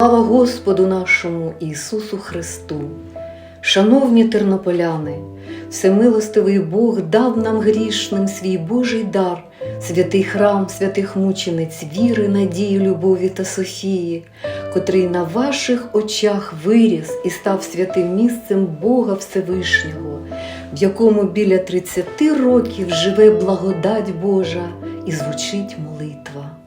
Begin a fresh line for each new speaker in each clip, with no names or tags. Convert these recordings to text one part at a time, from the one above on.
Слава Господу нашому Ісусу Христу! Шановні тернополяни, всемилостивий Бог дав нам грішним свій Божий дар, святий храм святих мучениць віри, надії, любові та Софії, котрий на ваших очах виріс і став святим місцем Бога Всевишнього, в якому біля 30 років живе благодать Божа і звучить молитва.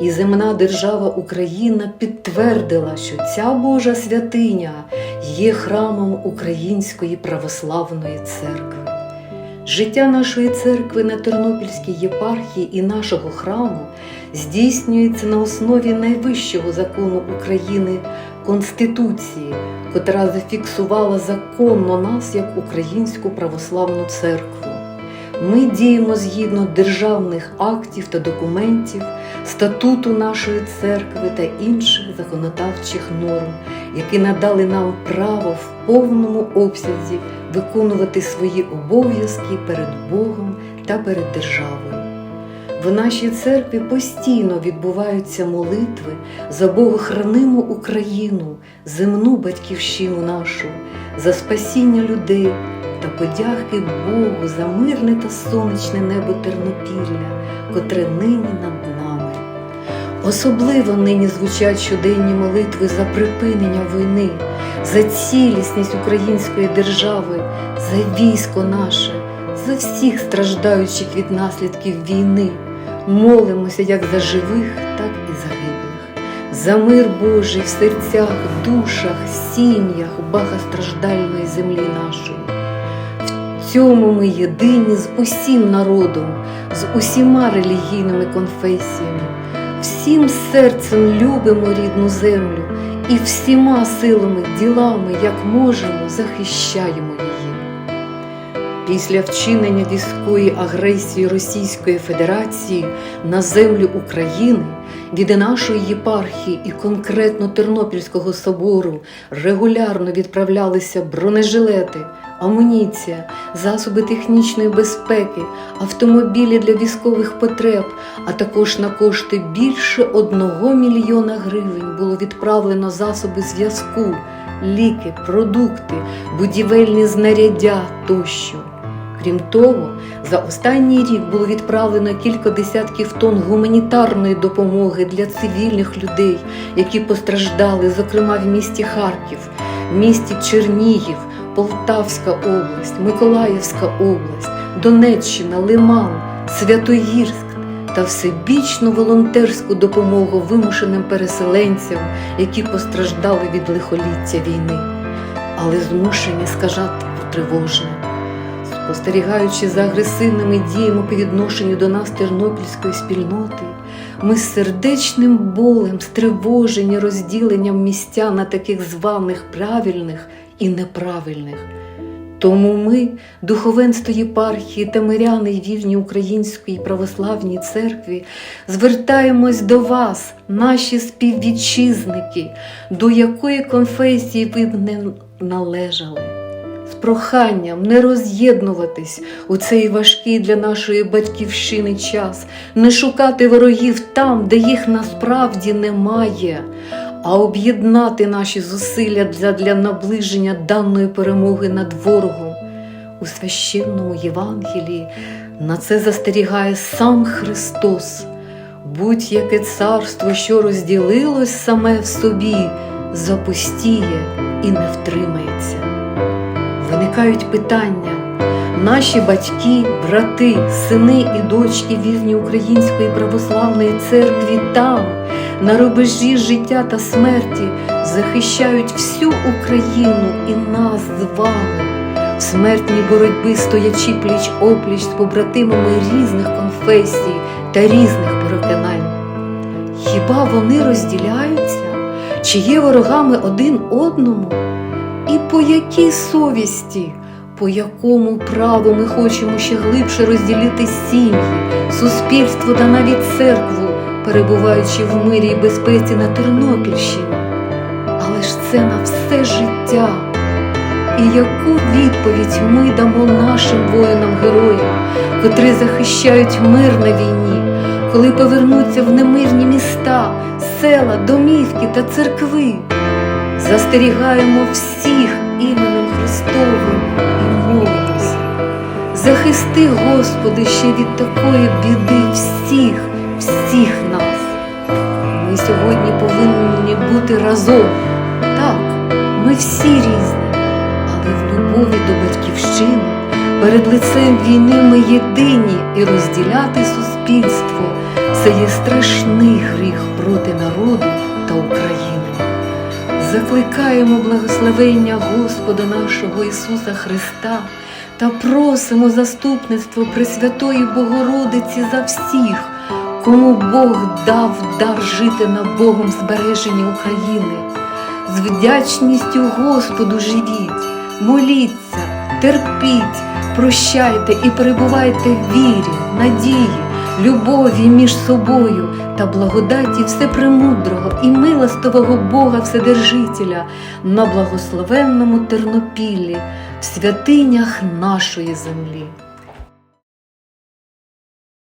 І земна держава Україна підтвердила, що ця Божа святиня є храмом Української православної церкви. Життя нашої церкви на Тернопільській єпархії і нашого храму здійснюється на основі найвищого закону України Конституції, котра зафіксувала законно нас як Українську православну церкву. Ми діємо згідно державних актів та документів, статуту нашої церкви та інших законодавчих норм, які надали нам право в повному обсязі виконувати свої обов'язки перед Богом та перед державою. В нашій церкві постійно відбуваються молитви за богохраниму Україну, земну батьківщину нашу, за спасіння людей та подяки Богу за мирне та сонячне небо Тернопілля, котре нині над нами. Особливо нині звучать щоденні молитви за припинення війни, за цілісність української держави, за військо наше, за всіх страждаючих від наслідків війни. Молимося як за живих, так і загиблих, за мир Божий в серцях, душах, сім'ях багатостраждальної землі нашої. В цьому ми єдині з усім народом, з усіма релігійними конфесіями, всім серцем любимо рідну землю і всіма силами, ділами, як можемо, захищаємо її. Після вчинення військової агресії Російської Федерації на землю України від нашої єпархії і конкретно Тернопільського собору регулярно відправлялися бронежилети, амуніція, засоби технічної безпеки, автомобілі для військових потреб, а також на кошти більше одного мільйона гривень було відправлено засоби зв'язку, ліки, продукти, будівельні знаряддя тощо. Крім того, за останній рік було відправлено кілька десятків тонн гуманітарної допомоги для цивільних людей, які постраждали, зокрема в місті Харків, місті Чернігів, Полтавська область, Миколаївська область, Донеччина, Лиман, Святогірськ та всебічну волонтерську допомогу вимушеним переселенцям, які постраждали від лихоліття війни, але змушені сказати про тривожне. Спостерігаючи за агресивними діями по відношенню до нас тернопільської спільноти, ми з сердечним болем, стривожені розділенням місця на таких званих правильних і неправильних. Тому ми, духовенство єпархії та миряни й вірні Української православній церкві, звертаємось до вас, наші співвітчизники, до якої конфесії ви б не належали з проханням не роз'єднуватись у цей важкий для нашої батьківщини час, не шукати ворогів там, де їх насправді немає, а об'єднати наші зусилля для, для наближення даної перемоги над ворогом. У священному Євангелії на це застерігає сам Христос. Будь-яке царство, що розділилось саме в собі, запустіє і не втримається. Виникають питання. Наші батьки, брати, сини і дочки вірні Української православної церкві там, на рубежі життя та смерті, захищають всю Україну і нас з вами, в смертній боротьбі стоячи пліч опліч з побратимами різних конфесій та різних переконань. Хіба вони розділяються? Чи є ворогами один одному? І по якій совісті, по якому праву ми хочемо ще глибше розділити сім'ї, суспільство та навіть церкву, перебуваючи в мирі і безпеці на Тернопільщині? Але ж це на все життя. І яку відповідь ми дамо нашим воїнам-героям, котрі захищають мир на війні, коли повернуться в немирні міста, села, домівки та церкви. Застерігаємо всіх іменем Христовим. Захисти, Господи, ще від такої біди всіх, всіх нас. Ми сьогодні повинні бути разом. Так, ми всі різні, але в любові до батьківщини перед лицем війни ми єдині і розділяти суспільство це є страшний гріх проти народу та України. Закликаємо благословення Господа нашого Ісуса Христа та просимо заступництво Пресвятої Богородиці за всіх, кому Бог дав дар жити на Богом збереженні України. З вдячністю Господу живіть, моліться, терпіть, прощайте і перебувайте в вірі, надії, любові між собою та благодаті всепремудрого і милостивого Бога Вседержителя на благословенному Тернопіллі, в святинях нашої землі.